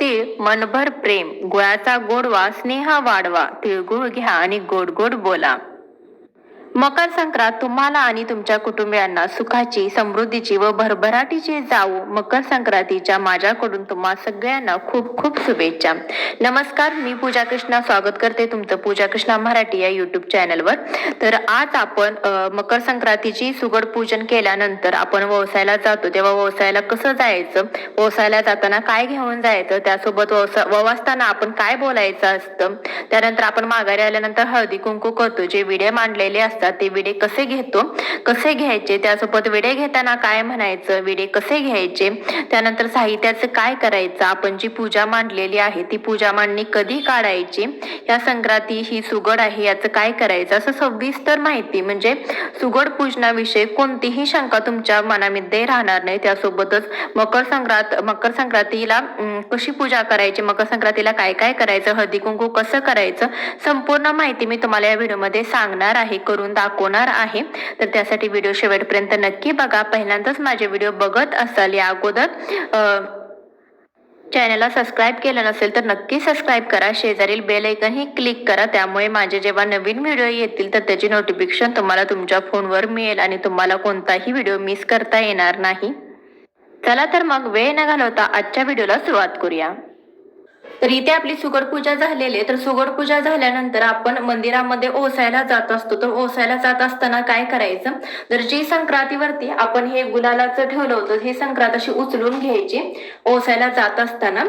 तीळ मनभर प्रेम गुळाचा गोडवा स्नेहा वाढवा तिळगुळ घ्या आणि गोड गोड बोला. मकर संक्रांत तुम्हाला आणि तुमच्या कुटुंबियांना सुखाची समृद्धीची व भरभराटीची जाऊ मकर संक्रांतीच्या माझ्याकडून तुम्हा सगळ्यांना खूप खूप शुभेच्छा. नमस्कार मी पूजा कृष्णा. स्वागत करते तुमचं पूजा कृष्णा मराठी या युट्यूब चॅनलवर तर आज आपण मकर संक्रांतीची सुगड पूजन केल्यानंतर आपण व्यवसायाला जातो. तेव्हा व्यवसायाला कसं जायचं? व्यवसायाला जाताना काय घेऊन जायचं? त्यासोबत व्यवसाय व्यवस्थाना आपण काय बोलायचं असतं? त्यानंतर आपण माघारी आल्यानंतर हळदी कुंकू करतो. जे विडे मांडलेले असतात ते विडे कसे घेतो? कसे घ्यायचे? त्यासोबत विडे घेताना काय म्हणायचं? विडे कसे घ्यायचे? त्यानंतर साहित्याचं काय करायचं? आपण जी पूजा मांडलेली आहे ती पूजा मांडणी कधी काढायची? या संक्रांती ही सुगड आहे याचं काय करायचं? असं सविस्तर माहिती म्हणजे सुगड पूजनाविषयी कोणतीही शंका तुमच्या मनामध्ये राहणार नाही. त्यासोबतच मकर संक्रांत मकर संक्रांतीला कशी पूजा करायची? मकर संक्रांतीला काय काय करायचं? हळदी कुंकू कसं करायचं? संपूर्ण माहिती मी तुम्हाला या व्हिडिओमध्ये सांगणार आहे. करून दाखवणार आहे. तर त्यासाठी व्हिडिओ शेवटपर्यंत नक्की बघा. पहिल्यांदाच माझे व्हिडिओ बघत असाल या अगोदर चॅनलला सबस्क्राईब केलं नसेल तर नक्की सबस्क्राईब करा. शेजारील बेल ऐकनही क्लिक करा. त्यामुळे माझे जेव्हा नवीन व्हिडिओ येतील तर त्याची नोटिफिकेशन तुम्हाला तुमच्या फोनवर मिळेल आणि तुम्हाला कोणताही व्हिडिओ मिस करता येणार नाही. चला तर मग वेळ न घालवता आजच्या व्हिडिओला सुरुवात करूया. तर इथे आपली सुगड पूजा झालेली आहे. तर सुगड पूजा झाल्यानंतर आपण मंदिरामध्ये ओसायला जात असतो. तर ओसायला जात असताना काय करायचं? तर जी संक्रांतीवरती आपण हे गुलालाचं ठेवलं होतं हे संक्रांत अशी उचलून घ्यायची. ओसायला जात असताना.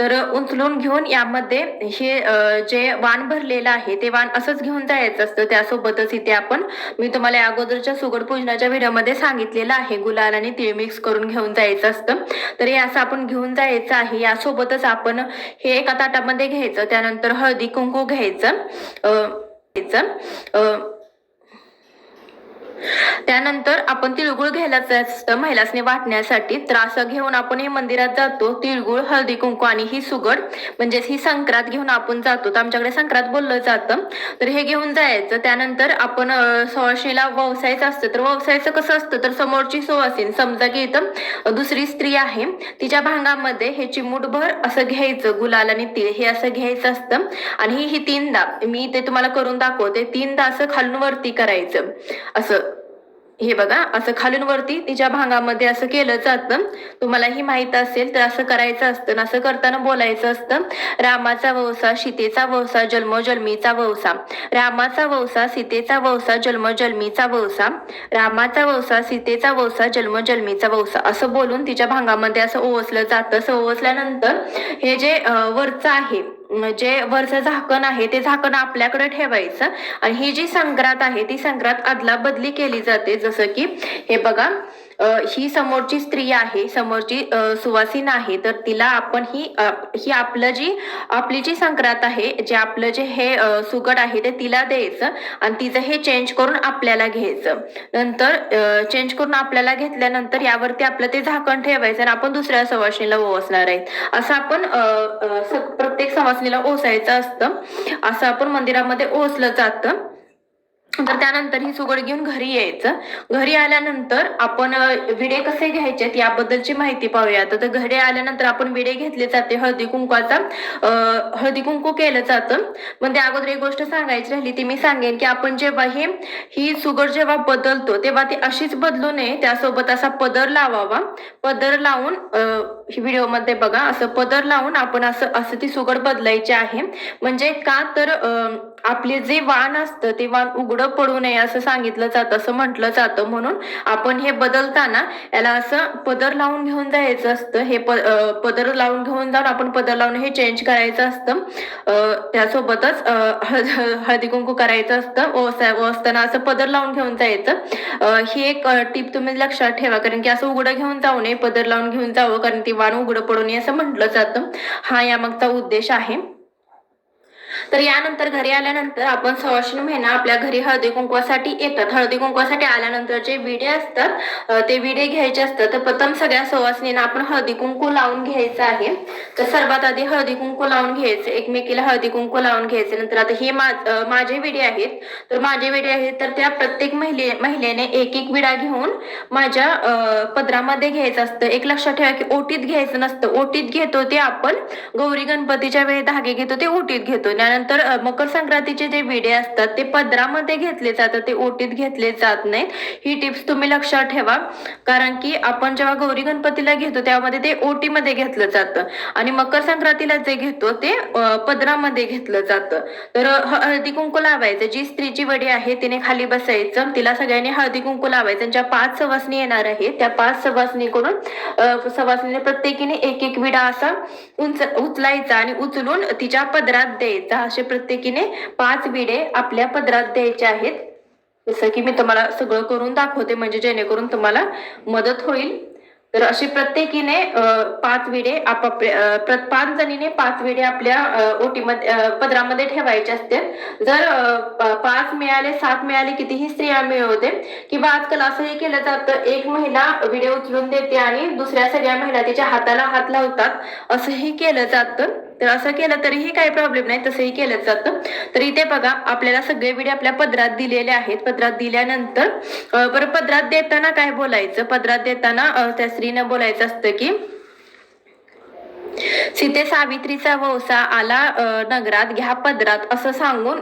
तर उचलून घेऊन यामध्ये हे जे वाण भरलेलं आहे ते वाण असंच घेऊन जायचं असतं. त्यासोबतच इथे आपण मी तुम्हाला अगोदरच्या सुगड पूजनाच्या व्हिडिओमध्ये सांगितलेलं आहे. गुलाल आणि तिळ मिक्स करून घेऊन जायचं असतं. तर हे असं आपण घेऊन जायचं आहे. यासोबतच आपण हे एका ताटामध्ये घ्यायचं त्यानंतर हळदी कुंकू घ्यायचं घ्यायचं त्यानंतर आपण तिळगुळ घ्यायला असतं महिलासने वाटण्यासाठी. तर असं घेऊन आपण हे मंदिरात जातो. तिळगुळ हळदी कुंकू आणि ही सुगड म्हणजेच ही संक्रांत घेऊन आपण जातो. तर आमच्याकडे संक्रांत बोललं जातं. तर हे घेऊन जायचं. त्यानंतर आपण सोळाशेला सुवासिनीला व्यवसायचं असतं. तर व्यवसायाचं कसं असतं? तर समोरची सुवासीन समजा की इथं दुसरी स्त्री आहे. तिच्या भांगामध्ये हे चिमूटभर असं घ्यायचं. गुलाल आणि तीळ हे असं घ्यायचं असतं. आणि ही ही तीनदा मी ते तुम्हाला करून दाखवते. तीनदा असं खालून वरती करायचं. असं. हे बघा असं खालून वरती तिच्या भांगामध्ये असं केलं जातं तुम्हालाही माहीत असेल तर असं करायचं असतं असं करताना बोलायचं असतं रामाचा वंसा सीतेचा वंसा जन्मोजन्मीचा वंसा रामाचा वंसा सीतेचा वंसा जन्मोजन्मीचा वंसा रामाचा वंसा सीतेचा वंसा जन्मोजन्मीचा वंसा असं बोलून तिच्या भांगामध्ये असं ओवसलं जातं. असं ओवसल्यानंतर हे जे वरचं आहे जे वरचं झाकण आहे ते झाकण आपल्याकडे ठेवायचं. आणि ही जी संक्रांत आहे ती संक्रांत अदला बदली केली जाते. जसं की हे बघा ही समोरची स्त्री आहे समोरची सुवासिन सुवासीन आहे तर तिला आपण ही ही आपलं जी आपली जी संक्रांत आहे जे आपलं जे हे सुगट आहे ते तिला द्यायचं आणि तिचं हे चेंज करून आपल्याला घ्यायचं. नंतर चेंज करून आपल्याला घेतल्यानंतर यावरती आपलं ते झाकण ठेवायचं आणि आपण दुसऱ्या सवासणीला ओसणार आहे. असं आपण प्रत्येक सवासणीला ओसायचं असतं. असं आपण मंदिरामध्ये ओसलं जातं. तर त्यानंतर ही सुगड घेऊन घरी यायचं. घरी आल्यानंतर आपण विडे कसे घ्यायचे याबद्दलची माहिती पाहूया. तर घरी आल्यानंतर आपण विडे घेतले जाते हळदी कुंकवाचा हळदी कुंकू केलं जातं. पण अगोदर एक गोष्ट सांगायची राहिली ती मी सांगेन की आपण जेव्हा हे ही सुगड जेव्हा बदलतो तेव्हा ती अशीच बदलू नये. त्यासोबत असा पदर लावावा. पदर लावून व्हिडिओमध्ये बघा असं पदर लावून आपण असं असं ती सुगड बदलायची आहे. म्हणजे का तर अ, आपले जे वाण असतं ते वाण उघडं पडू नये असं सांगितलं जातं असं म्हटलं जातं. म्हणून आपण हे बदलताना याला असं पदर लावून घेऊन जायचं असतं. हे पदर लावून घेऊन जाऊन आपण पदर लावून हे चेंज करायचं असतं. त्यासोबतच हळदी कुंकू करायचं असतं. ओसताना असं पदर लावून घेऊन जायचं. ही एक टीप तुम्ही लक्षात ठेवा. कारण की असं उघडं घेऊन जाऊ नये पदर लावून घेऊन जावं. कारण ती वाण उघडं पडू नये असं म्हटलं जातं. हा यामागचा उद्देश आहे. तर यानंतर घरी आल्यानंतर आपण सवाशीण महिना आपल्या घरी हळदी कुंकवासाठी येतात. हळदी कुंकवासाठी आल्यानंतर जे विडे असतात ते विडे घ्यायचे असतात. तर प्रथम सगळ्या सवासनींना आपण हळदी कुंकू लावून घ्यायचं आहे. तर सर्वात आधी हळदी कुंकू लावून घ्यायचे एकमेकीला हळदी कुंकू लावून घ्यायचे. नंतर आता हे माझे विडे आहेत. तर माझे विडे आहेत तर त्या प्रत्येक महिले महिलेने एक एक विडा घेऊन माझ्या पदरामध्ये घ्यायचं असतं. एक लक्षात ठेवा की ओटीत घ्यायचं नसतं. ओटीत घेतो ते आपण गौरी गणपतीच्या वेळी धागे घेतो ते ओटीत घेतो. त्यानंतर नंतर मकर संक्रांतीचे जे विडे असतात ते पदरामध्ये घेतले जातात ते ओटीत घेतले जात नाहीत. ही टिप्स तुम्ही लक्षात ठेवा. कारण की आपण जेव्हा गौरी गणपतीला घेतो त्यामध्ये ते ओटीमध्ये घेतलं जातं. आणि मकर संक्रांतीला जे घेतो ते पदरामध्ये घेतलं जातं. तर हळदी कुंकू लावायचं. जी स्त्रीची वडी आहे तिने खाली बसायचं. तिला सगळ्यांनी हळदी कुंकू लावायचं. ज्या पाच सवासनी येणार आहे त्या पाच सवासनीकडून अ, सवासनीने प्रत्येकीने एक एक विडा असा उंच उचलायचा आणि उचलून तिच्या पदरात द्यायचा. असे प्रत्येकीने पाच विडे आपल्या पदरात द्यायचे आहेत. जसं की मी तुम्हाला सगळं करून दाखवते म्हणजे जेणेकरून तुम्हाला मदत होईल. तर अशी प्रत्येकीने पाच विडे आपापल्या पाच जणीने पाच विडे आपल्या ओटीमध्ये पदरामध्ये ठेवायचे असतात जर पाच मिळाले सात मिळाले कितीही स्त्रिया मिळवते किंवा आजकाल असंही केलं जातं एक महिला विडे उचलून देते आणि दुसऱ्या सगळ्या महिला तिच्या हाताला हात लावतात असंही केलं जातं. तर असं केलं तरीही काही प्रॉब्लेम नाही तसंही केलं जातं. तर इथे बघा आपल्याला सगळे विडे आपल्या पदरात दिलेले आहेत. पदरात दिल्यानंतर बरं पदरात देताना काय बोलायचं? पदरात देताना त्या स्त्रीनं बोलायचं असतं की सीते सावित्रीचा वौसा आला नगरात. घ्या पदरात असं सांगून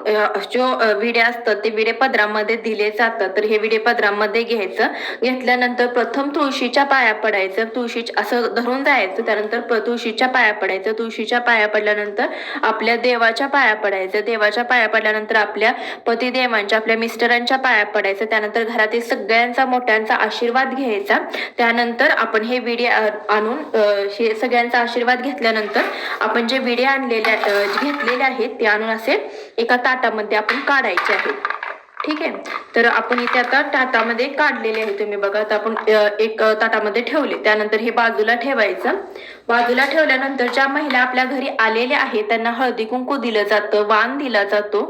जो विडे असतात ते विडे पदरामध्ये दिले जातात. तर हे विडे पदरामध्ये घ्यायचं. घेतल्यानंतर प्रथम तुळशीच्या पाया पडायचं. तुळशी असं धरून जायचं. त्यानंतर तुळशीच्या पाया पडायचं. तुळशीच्या पाया पडल्यानंतर आपल्या देवाच्या पाया पडायचं. देवाच्या पाया पडल्यानंतर आपल्या पतिदेवांच्या आपल्या मिस्टरांच्या पाया पडायचं. त्यानंतर घरातील सगळ्यांचा मोठ्यांचा आशीर्वाद घ्यायचा. त्यानंतर आपण हे विडे आणून हे सगळ्यांचा आशीर्वाद घेतल्यानंतर आपण जे विडे आणलेले घेतलेले आहेत ते आणून असे एका ताटामध्ये आपण काढायचे आहेत ठीक आहे? तर आपण इथे आता ताटामध्ये काढलेले आहे. तुम्ही बघा आता आपण एक ताटामध्ये ठेवले. त्यानंतर हे बाजूला ठेवायचं. बाजूला ठेवल्यानंतर ज्या महिला आपल्या घरी आलेल्या आहेत त्यांना हळदी कुंकू दिलं जातं वाण दिला जातो.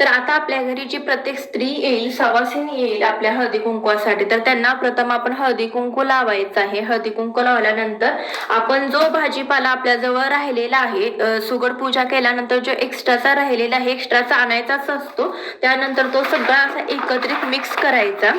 तर आता आपल्या घरी जी प्रत्येक स्त्री येईल सवासीन येईल आपल्या हळदी कुंकवासाठी तर त्यांना प्रथम आपण हळदी कुंकू लावायचं आहे. हळदी कुंकू लावल्यानंतर आपण जो भाजीपाला आपल्या जवळ राहिलेला आहे सुगड पूजा केल्यानंतर जो एक्स्ट्राचा राहिलेला आहे एक्स्ट्राचा आणायचाच असतो. त्यानंतर तो सगळा असा एकत्रित मिक्स करायचा.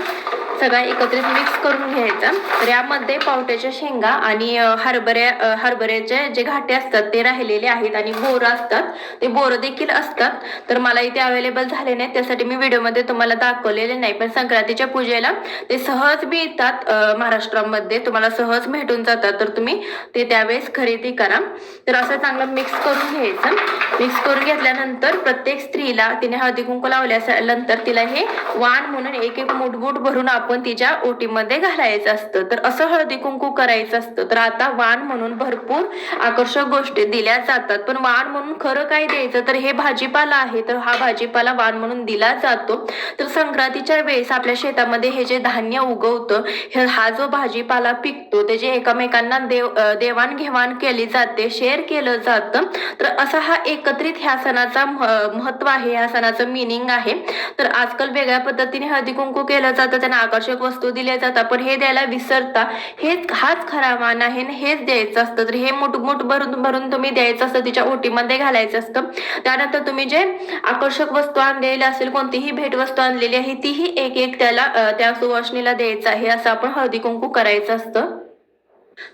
सगळा एकत्रित मिक्स करून घ्यायचा. तर यामध्ये पावट्याच्या शेंगा आणि हरभऱ्या हरभऱ्याचे जे घाटे असतात ते राहिलेले आहेत आणि बोरं असतात. ते बोरं देखील असतात. तर मला इथे अवेलेबल झाले नाहीत त्यासाठी मी व्हिडिओमध्ये तुम्हाला दाखवलेले नाही. पण संक्रांतीच्या पूजेला ते सहज मिळतात महाराष्ट्रामध्ये. तुम्हाला सहज भेटून जातात. तर तुम्ही ते त्यावेळेस खरेदी करा. तर असं चांगलं मिक्स करून घ्यायचं. मिक्स करून घेतल्यानंतर प्रत्येक स्त्रीला तिने हळदी कुंकू लावल्यानंतर तिला हे वाण म्हणून एक एक मुठबूट भरून आपण तिच्या ओटीमध्ये घालायचं असतं. तर असं हळदी कुंकू करायचं असतं. तर आता वाण म्हणून भरपूर आकर्षक गोष्टी दिल्या जातात. पण वाण म्हणून खरं काय द्यायचं? तर हे भाजीपाला आहे. तर हा भाजीपाला वाण म्हणून दिला जातो. तर संक्रांतीच्या वेळेस आपल्या शेतामध्ये हे जे धान्य उगवतं हा जो भाजीपाला पिकतो त्याचे एकमेकांना देव देवाणघेवाण केली जाते शेअर केलं जातं. तर असा हा एकत्रित ह्या सणाचा महत्त्व आहे ह्या सणाचं मिनिंग आहे. तर आजकाल वेगळ्या पद्धतीने हळदी कुंकू केलं जातं त्यांना आकर्षक वस्तू दिल्या जातात पण हे द्यायला विसरता हेच हाच खरा मान आहे आणि हेच द्यायचं असतं. तर हे मुठमुठ भरून भरून तुम्ही द्यायचं असतं तिच्या ओटीमध्ये घालायचं असतं. त्यानंतर तुम्ही जे आकर्षक वस्तू आणलेली असेल कोणतीही भेटवस्तू आणलेली आहे तीही एक एक त्याला त्या सुवासनीला द्यायचं आहे असं आपण हळदी कुंकू करायचं असतं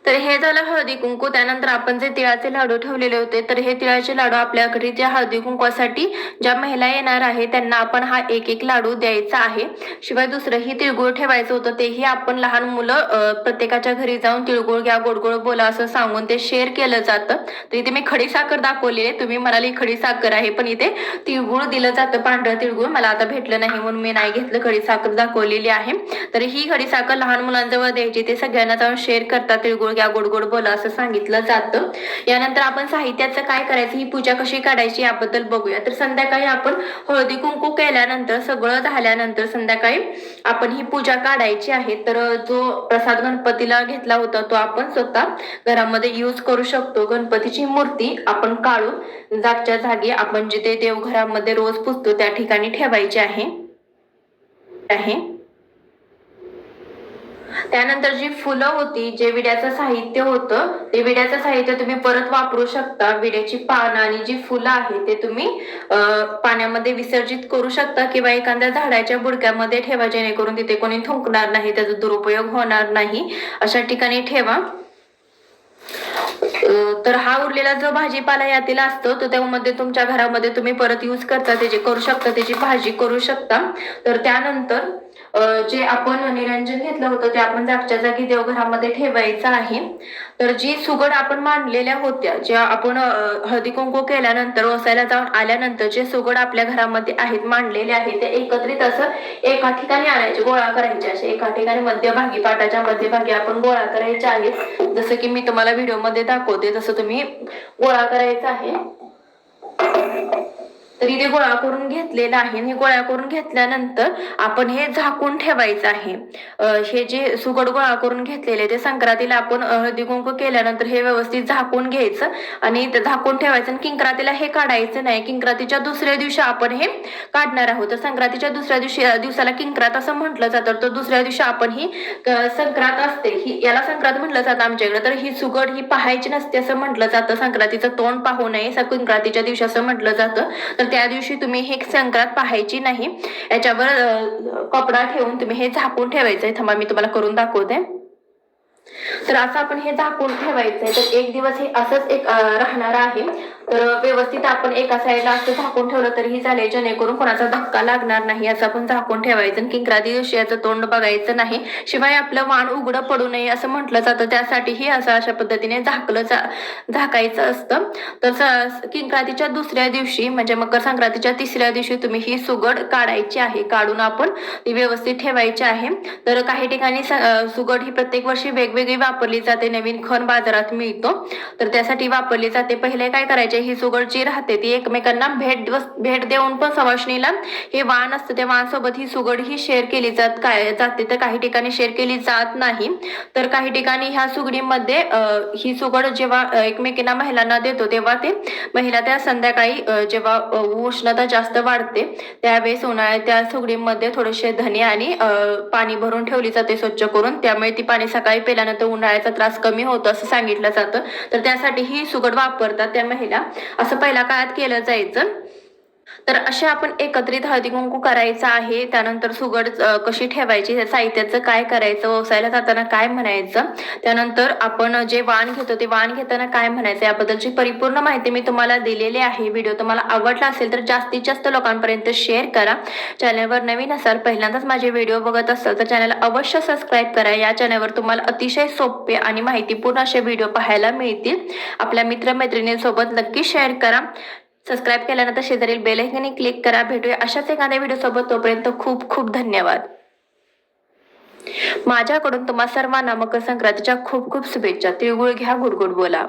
तर हे झालं हळदी कुंकू. त्यानंतर आपण जे तिळाचे लाडू ठेवलेले होते तर हे तिळाचे लाडू आपल्या घरी ज्या हळदी कुंकवासाठी ज्या महिला येणार आहे त्यांना आपण हा एक एक लाडू द्यायचा आहे. शिवाय दुसरंही तिळगुळ ठेवायचं होतं तेही आपण लहान मुलं प्रत्येकाच्या घरी जाऊन तिळगुळ घ्या गोडगोड बोला असं सांगून ते शेअर केलं जातं. तर इथे मी खडी साखर दाखवली आहे. तुम्ही म्हणाली खडी साखर आहे पण इथे तिळगुळ दिलं जातं पांढरं तिळगुळ. मला आता भेटलं नाही म्हणून मी नाही घेतलं खडी साखर दाखवलेली आहे. तर ही खडी साखर लहान मुलांजवळ द्यायची ते सगळ्यांना जाऊन शेअर करतात. तिळगुळ घ्या गोड गोड बोला असं सांगितलं जातं. यानंतर आपण साहित्याचं काय करायचं ही पूजा कशी काढायची याबद्दल बघूया. तर संध्याकाळी आपण हळदी कुंकू केल्यानंतर सगळं झाल्यानंतर संध्याकाळी आपण ही पूजा काढायची आहे. तर जो प्रसाद गणपतीला घेतला होता तो आपण स्वतः घरामध्ये यूज करू शकतो. गणपतीची मूर्ती आपण काढून जागच्या जागी आपण जिथे देवघरामध्ये रोज पुजतो त्या ठिकाणी ठेवायची आहे. आहे. त्यानंतर जी फुलं होती जे विड्याचं साहित्य होतं ते विड्याचं साहित्य तुम्ही परत वापरू शकता. विड्याची पानं आणि जी फुलं आहे ते तुम्ही पाण्यामध्ये विसर्जित करू शकता किंवा एखाद्या झाडाच्या बुडक्यामध्ये ठेवा जेणेकरून तिथे कोणी थुंकणार नाही त्याचा दुरुपयोग होणार नाही. अशा ठिकाणी ठेवा. तर हा उरलेला जो भाजीपाला यातील असतो तो त्यामध्ये तुमच्या घरामध्ये तुम्ही परत यूज करता त्याची करू शकता त्याची भाजी करू शकता. तर त्यानंतर जे आपण निरंजन घेतलं होतं ते आपण जागच्या जागी देवघरामध्ये ठेवायचं आहे. तर जी सुगड आपण मांडलेल्या होत्या ज्या आपण हळदीकुंकू हळदी कुंकू केल्यानंतर वसायला जाऊन आल्यानंतर जे सुगड आपल्या घरामध्ये आहेत मांडलेले आहेत ते एकत्रित असं एका ठिकाणी आणायचे गोळा करायचे. असे एका ठिकाणी मध्यभागी पाटाच्या मध्यभागी आपण गोळा करायचे आहेत. जसं की मी तुम्हाला व्हिडिओमध्ये दाखवते तसं तुम्ही गोळा करायचं आहे. तर इथे गोळा करून घेतलेला आहे. हे गोळा करून घेतल्यानंतर आपण हे झाकून ठेवायचं आहे. हे जे सुगड गोळा करून घेतलेले ते संक्रांतीला आपण हळदी कुंकू केल्यानंतर हे व्यवस्थित झाकून घ्यायचं. आणि झाकून ठेवायचं आणि किंक्रातीला हे काढायचं नाही. किंक्रातीच्या दुसऱ्या दिवशी आपण हे काढणार आहोत. तर संक्रांतीच्या दुसऱ्या दिवशी दिवसाला किंक्रात असं म्हटलं जातं. तर दुसऱ्या दिवशी आपण ही संक्रांत असते. ही याला संक्रांत म्हटलं जातं आमच्याकडे. तर ही सुगड ही पाहायची नसते असं म्हटलं जातं. संक्रांतीचं तोंड पाहू नये. किंक्रातीच्या दिवशी असं म्हटलं जातं. तर त्या दिवशी तुम्ही हे संक्रांत पाहायची नाही. याच्यावर कपडा ठेवून तुम्ही हे झाकून ठेवायचं आहे थांबा मी तुम्हाला करून दाखवते. तर असं आपण हे झाकून ठेवायचंय. तर एक दिवस हे असंच एक राहणार आहे. तर व्यवस्थित आपण एका साईडला असं झाकून ठेवलं तरीही झाले जेणेकरून कोणाचा धक्का लागणार नाही असं आपण झाकून ठेवायचं. आणि दिवशी याचं तोंड बघायचं नाही. शिवाय आपलं वाण उघडं पडू नये असं म्हटलं जातं. त्यासाठीही असं अशा पद्धतीने झाकलं जा झाकायचं असतं. तर किंक्रातीच्या दुसऱ्या दिवशी म्हणजे मकर संक्रांतीच्या तिसऱ्या दिवशी तुम्ही ही सुगड काढायची आहे. काढून आपण ती व्यवस्थित ठेवायची आहे. तर काही ठिकाणी सुगड ही प्रत्येक वर्षी वेगवेगळी वापरली जाते नवीन खण बाजारात मिळतो. तर त्यासाठी वापरली जाते. पहिले काय करायचे ही सुगड जी राहते ती एकमेकांना भेट भेट देऊन पण सवाशणीला हे वाण असतं त्या वाण सोबत ही सुगड ही शेअर केली जात काय जाते. तर काही ठिकाणी शेअर केली जात नाही. तर काही ठिकाणी ह्या सुगडीमध्ये अं, ही सुगड जेव्हा एकमेकींना महिलांना देतो तेव्हा ते महिला त्या संध्याकाळी जेव्हा उष्णता जास्त वाढते त्यावेळेस उन्हाळ्यात त्या सुगडीमध्ये थोडेसे धने आणि अं, पाणी भरून ठेवली जाते स्वच्छ करून. त्यामुळे ती पाणी सकाळी पेल्यानंतर उन्हाळ्याचा त्रास कमी होतो असं सांगितलं जातं. तर त्यासाठी ही सुगड वापरतात त्या महिला. असं पहिल्या काळात केलं जायचं. तर असे आपण एकत्रित हळदी कुंकू करायचं आहे. त्यानंतर सुगड कशी ठेवायची त्या साहित्याचं काय करायचं व्यवसायाला जाताना काय म्हणायचं त्यानंतर आपण जे वाण घेतो ते वाण घेताना काय म्हणायचं याबद्दलची परिपूर्ण माहिती मी तुम्हाला दिलेली आहे. व्हिडिओ तुम्हाला आवडला असेल तर जास्तीत जास्त लोकांपर्यंत शेअर करा. चॅनलवर नवीन असाल पहिल्यांदाच माझे व्हिडिओ बघत असाल तर चॅनल अवश्य सबस्क्राईब करा. या चॅनलवर तुम्हाला अतिशय सोपे आणि माहितीपूर्ण असे व्हिडिओ पाहायला मिळतील. आपल्या मित्रमैत्रिणींसोबत नक्की शेअर करा. सबस्क्राईब केल्यानंतर शेजारील बेल आयकॉनने क्लिक करा. भेटूया अशाच एखाद्या व्हिडिओ सोबत. तोपर्यंत खूप खूप धन्यवाद. माझ्याकडून तुम्हा सर्वांना मकर संक्रांतीच्या खूप खूप शुभेच्छा. तिळगुळ घ्या गुडगुड बोला.